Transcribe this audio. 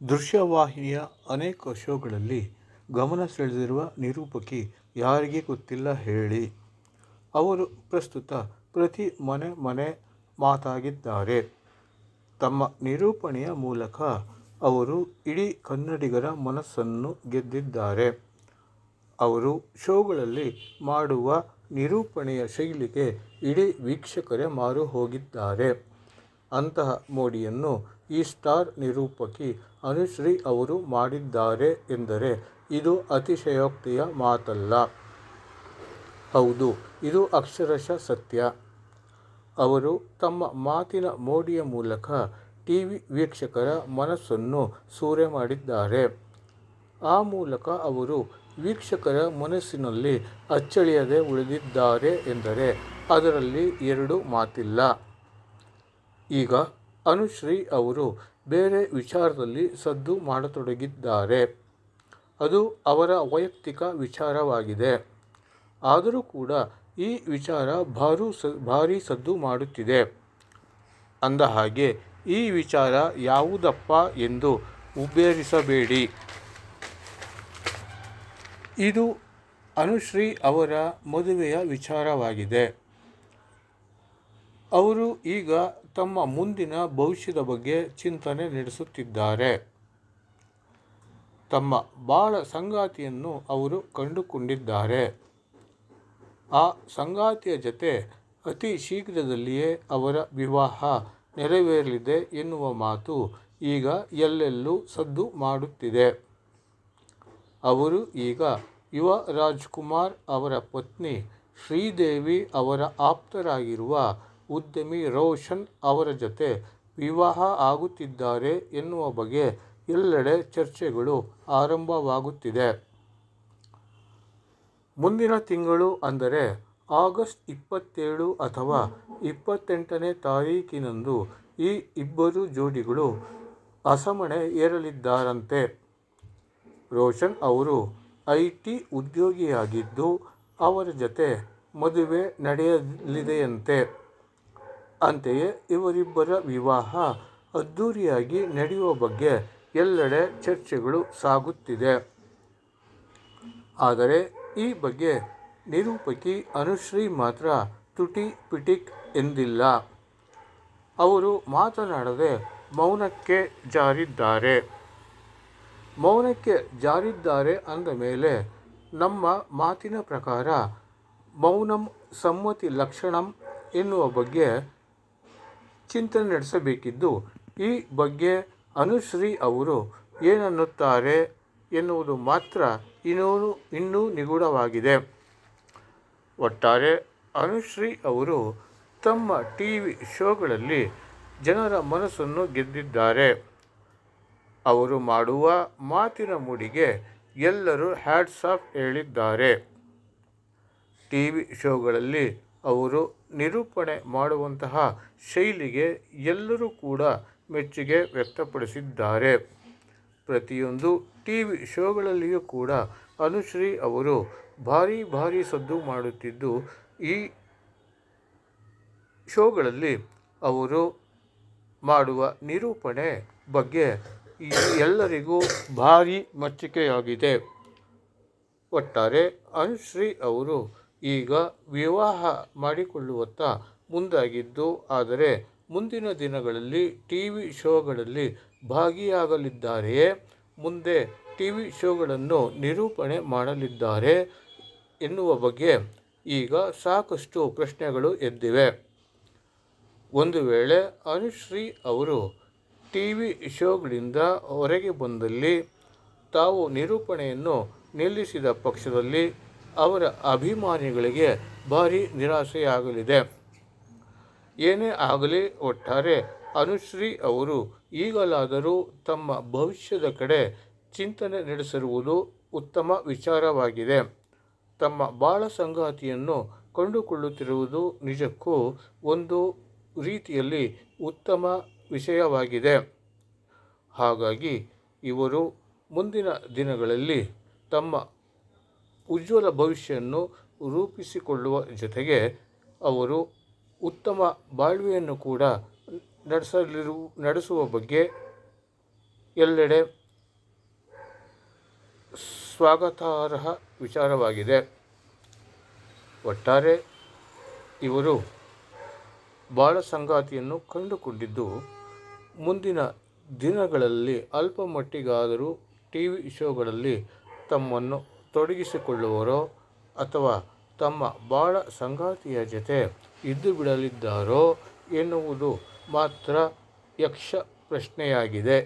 ದೃಶ್ಯವಾಹಿನಿಯ ಅನೇಕ ಶೋಗಳಲ್ಲಿ ಗಮನ ಸೆಳೆದಿರುವ ನಿರೂಪಕಿ ಯಾರಿಗೆ ಗೊತ್ತಿಲ್ಲ ಹೇಳಿ. ಅವರು ಪ್ರಸ್ತುತ ಪ್ರತಿ ಮನೆ ಮನೆ ಮಾತಾಗಿದ್ದಾರೆ. ತಮ್ಮ ನಿರೂಪಣೆಯ ಮೂಲಕ ಅವರು ಇಡೀ ಕನ್ನಡಿಗರ ಮನಸ್ಸನ್ನು ಗೆದ್ದಿದ್ದಾರೆ. ಅವರು ಶೋಗಳಲ್ಲಿ ಮಾಡುವ ನಿರೂಪಣೆಯ ಶೈಲಿಗೆ ಇಡೀ ವೀಕ್ಷಕರೇ ಮಾರು ಹೋಗಿದ್ದಾರೆ. ಅಂತಹ ಮೋಡಿಯನ್ನು ಈ ಸ್ಟಾರ್ ನಿರೂಪಕಿ ಅನುಶ್ರೀ ಅವರು ಮಾಡಿದ್ದಾರೆ ಎಂದರೆ ಇದು ಅತಿಶಯೋಕ್ತಿಯ ಮಾತಲ್ಲ. ಹೌದು, ಇದು ಅಕ್ಷರಶಃ ಸತ್ಯ. ಅವರು ತಮ್ಮ ಮಾತಿನ ಮೋಡಿಯ ಮೂಲಕ ಟಿ ವಿ ವೀಕ್ಷಕರ ಮನಸ್ಸನ್ನು ಸೂರೆ ಮಾಡಿದ್ದಾರೆ. ಆ ಮೂಲಕ ಅವರು ವೀಕ್ಷಕರ ಮನಸ್ಸಿನಲ್ಲಿ ಅಚ್ಚಳಿಯದೆ ಉಳಿದಿದ್ದಾರೆ ಎಂದರೆ ಅದರಲ್ಲಿ ಎರಡು ಮಾತಿಲ್ಲ. ಈಗ ಅನುಶ್ರೀ ಅವರು ಬೇರೆ ವಿಚಾರದಲ್ಲಿ ಸದ್ದು ಮಾಡತೊಡಗಿದ್ದಾರೆ. ಅದು ಅವರ ವೈಯಕ್ತಿಕ ವಿಚಾರವಾಗಿದೆ. ಆದರೂ ಕೂಡ ಈ ವಿಚಾರ ಭಾರು ಸ, ಭಾರೀ ಸದ್ದು ಮಾಡುತ್ತಿದೆ. ಅಂದಹಾಗೆ ಈ ವಿಚಾರ ಯಾವುದಪ್ಪ ಎಂದು ಉಬ್ಬೇರಿಸಬೇಡಿ ಇದು ಅನುಶ್ರೀ ಅವರ ಮದುವೆಯ ವಿಚಾರವಾಗಿದೆ. ಅವರು ಈಗ ತಮ್ಮ ಮುಂದಿನ ಭವಿಷ್ಯದ ಬಗ್ಗೆ ಚಿಂತನೆ ನಡೆಸುತ್ತಿದ್ದಾರೆ. ತಮ್ಮ ಬಾಳ ಸಂಗಾತಿಯನ್ನು ಅವರು ಕಂಡುಕೊಂಡಿದ್ದಾರೆ. ಆ ಸಂಗಾತಿಯ ಜತೆ ಅತಿ ಶೀಘ್ರದಲ್ಲಿಯೇ ಅವರ ವಿವಾಹ ನೆರವೇರಲಿದೆ ಎನ್ನುವ ಮಾತು ಈಗ ಎಲ್ಲೆಲ್ಲೂ ಸದ್ದು ಮಾಡುತ್ತಿದೆ. ಅವರು ಈಗ ಯುವ ರಾಜ್ಕುಮಾರ್ ಅವರ ಪತ್ನಿ ಶ್ರೀದೇವಿ ಅವರ ಆಪ್ತರಾಗಿರುವ ಉದ್ಯಮಿ ರೋಷನ್ ಅವರ ಜತೆ ವಿವಾಹ ಆಗುತ್ತಿದ್ದಾರೆ ಎನ್ನುವ ಬಗ್ಗೆ ಎಲ್ಲೆಡೆ ಚರ್ಚೆಗಳು ಆರಂಭವಾಗುತ್ತಿದೆ. ಮುಂದಿನ ತಿಂಗಳು ಅಂದರೆ ಆಗಸ್ಟ್ ಇಪ್ಪತ್ತೇಳು ಅಥವಾ ಇಪ್ಪತ್ತೆಂಟನೇ ತಾರೀಕಿನಂದು ಈ ಇಬ್ಬರು ಜೋಡಿಗಳು ಅಸಮಣೆ ಏರಲಿದ್ದಾರಂತೆ. ರೋಷನ್ ಅವರು ಐ ಟಿ ಉದ್ಯೋಗಿಯಾಗಿದ್ದು ಅವರ ಜತೆ ಮದುವೆ ನಡೆಯಲಿದೆಯಂತೆ. ಅಂತೆಯೇ ಇವರಿಬ್ಬರ ವಿವಾಹ ಅದ್ಧೂರಿಯಾಗಿ ನಡೆಯುವ ಬಗ್ಗೆ ಎಲ್ಲೆಡೆ ಚರ್ಚೆಗಳು ಸಾಗುತ್ತಿದೆ. ಆದರೆ ಈ ಬಗ್ಗೆ ನಿರೂಪಕಿ ಅನುಶ್ರೀ ಮಾತ್ರ ತುಟಿ ಪಿಟಿಕ್ ಎಂದಿಲ್ಲ. ಅವರು ಮಾತನಾಡದೆ ಮೌನಕ್ಕೆ ಜಾರಿದ್ದಾರೆ. ಮೌನಕ್ಕೆ ಜಾರಿದ್ದಾರೆ ಅಂದ ಮೇಲೆ ನಮ್ಮ ಮಾತಿನ ಪ್ರಕಾರ ಮೌನಂ ಸಮ್ಮತಿ ಲಕ್ಷಣಂ ಎನ್ನುವ ಬಗ್ಗೆ ಚಿಂತನೆ ನಡೆಸಬೇಕಿದ್ದು, ಈ ಬಗ್ಗೆ ಅನುಶ್ರೀ ಅವರು ಏನನ್ನುತ್ತಾರೆ ಎನ್ನುವುದು ಮಾತ್ರ ಇನ್ನೂ ಇನ್ನೂ ನಿಗೂಢವಾಗಿದೆ. ಒಟ್ಟಾರೆ ಅನುಶ್ರೀ ಅವರು ತಮ್ಮ ಟಿ ವಿ ಶೋಗಳಲ್ಲಿ ಜನರ ಮನಸ್ಸನ್ನು ಗೆದ್ದಿದ್ದಾರೆ. ಅವರು ಮಾಡುವ ಮಾತಿನ ಮೂಡಿಗೆ ಎಲ್ಲರೂ ಹ್ಯಾಟ್ಸ್ ಆಫ್ ಹೇಳಿದ್ದಾರೆ. ಟಿ ವಿ ಶೋಗಳಲ್ಲಿ ಅವರು ನಿರೂಪಣೆ ಮಾಡುವಂತಹ ಶೈಲಿಗೆ ಎಲ್ಲರೂ ಕೂಡ ಮೆಚ್ಚುಗೆ ವ್ಯಕ್ತಪಡಿಸಿದ್ದಾರೆ. ಪ್ರತಿಯೊಂದು ಟಿ ವಿ ಶೋಗಳಲ್ಲಿಯೂ ಕೂಡ ಅನುಶ್ರೀ ಅವರು ಭಾರಿ ಭಾರಿ ಸದ್ದು ಮಾಡುತ್ತಿದ್ದು, ಈ ಶೋಗಳಲ್ಲಿ ಅವರು ಮಾಡುವ ನಿರೂಪಣೆ ಬಗ್ಗೆ ಎಲ್ಲರಿಗೂ ಭಾರಿ ಮೆಚ್ಚುಗೆಯಾಗಿದೆ. ಒಟ್ಟಾರೆ ಅನುಶ್ರೀ ಅವರು ಈಗ ವಿವಾಹ ಮಾಡಿಕೊಳ್ಳುವತ್ತ ಮುಂದಾಗಿದ್ದು, ಆದರೆ ಮುಂದಿನ ದಿನಗಳಲ್ಲಿ ಟಿ ವಿ ಶೋಗಳಲ್ಲಿ ಭಾಗಿಯಾಗಲಿದ್ದಾರೆಯೇ? ಮುಂದೆ ಟಿ ವಿ ಶೋಗಳನ್ನು ನಿರೂಪಣೆ ಮಾಡಲಿದ್ದಾರೆ ಎನ್ನುವ ಬಗ್ಗೆ ಈಗ ಸಾಕಷ್ಟು ಪ್ರಶ್ನೆಗಳು ಎದ್ದಿವೆ. ಒಂದು ವೇಳೆ ಅನುಶ್ರೀ ಅವರು ಟಿ ವಿ ಶೋಗಳಿಂದ ಹೊರಗೆ ಬಂದಲ್ಲಿ ತಾವು ನಿರೂಪಣೆಯನ್ನು ನಿಲ್ಲಿಸಿದ ಪಕ್ಷದಲ್ಲಿ ಅವರ ಅಭಿಮಾನಿಗಳಿಗೆ ಭಾರಿ ನಿರಾಸೆಯಾಗಲಿದೆ ಏನೇ ಆಗಲಿ ಒಟ್ಟಾರೆ ಅನುಶ್ರೀ ಅವರು ಈಗಲಾದರೂ ತಮ್ಮ ಭವಿಷ್ಯದ ಕಡೆ ಚಿಂತನೆ ನಡೆಸಿರುವುದು ಉತ್ತಮ ವಿಚಾರವಾಗಿದೆ. ತಮ್ಮ ಬಾಳ ಸಂಗಾತಿಯನ್ನು ಕಂಡುಕೊಳ್ಳುತ್ತಿರುವುದು ನಿಜಕ್ಕೂ ಒಂದು ರೀತಿಯಲ್ಲಿ ಉತ್ತಮ ವಿಷಯವಾಗಿದೆ. ಹಾಗಾಗಿ ಇವರು ಮುಂದಿನ ದಿನಗಳಲ್ಲಿ ತಮ್ಮ ಉಜ್ವಲ ಭವಿಷ್ಯವನ್ನು ರೂಪಿಸಿಕೊಳ್ಳುವ ಜೊತೆಗೆ ಅವರು ಉತ್ತಮ ಬಾಳ್ವೆಯನ್ನು ಕೂಡ ನಡೆಸಲಿರು, ನಡೆಸುವ ಬಗ್ಗೆ ಎಲ್ಲೆಡೆ ಸ್ವಾಗತಾರ್ಹ ವಿಚಾರವಾಗಿದೆ. ಒಟ್ಟಾರೆ ಇವರು ಬಾಳ ಸಂಗಾತಿಯನ್ನು ಕಂಡುಕೊಂಡಿದ್ದು, ಮುಂದಿನ ದಿನಗಳಲ್ಲಿ ಅಲ್ಪ ಮಟ್ಟಿಗಾದರೂ ಟಿ ವಿ ಶೋಗಳಲ್ಲಿ ತಮ್ಮನ್ನು ತೊಡಗಿಸಿಕೊಳ್ಳುವರೋ ಅಥವಾ ತಮ್ಮ ಬಾಳ ಸಂಗಾತಿಯ ಜೊತೆ ಇದ್ದು ಬಿಡಲಿದ್ದಾರೋ ಎನ್ನುವುದು ಮಾತ್ರ ಯಕ್ಷ ಪ್ರಶ್ನೆಯಾಗಿದೆ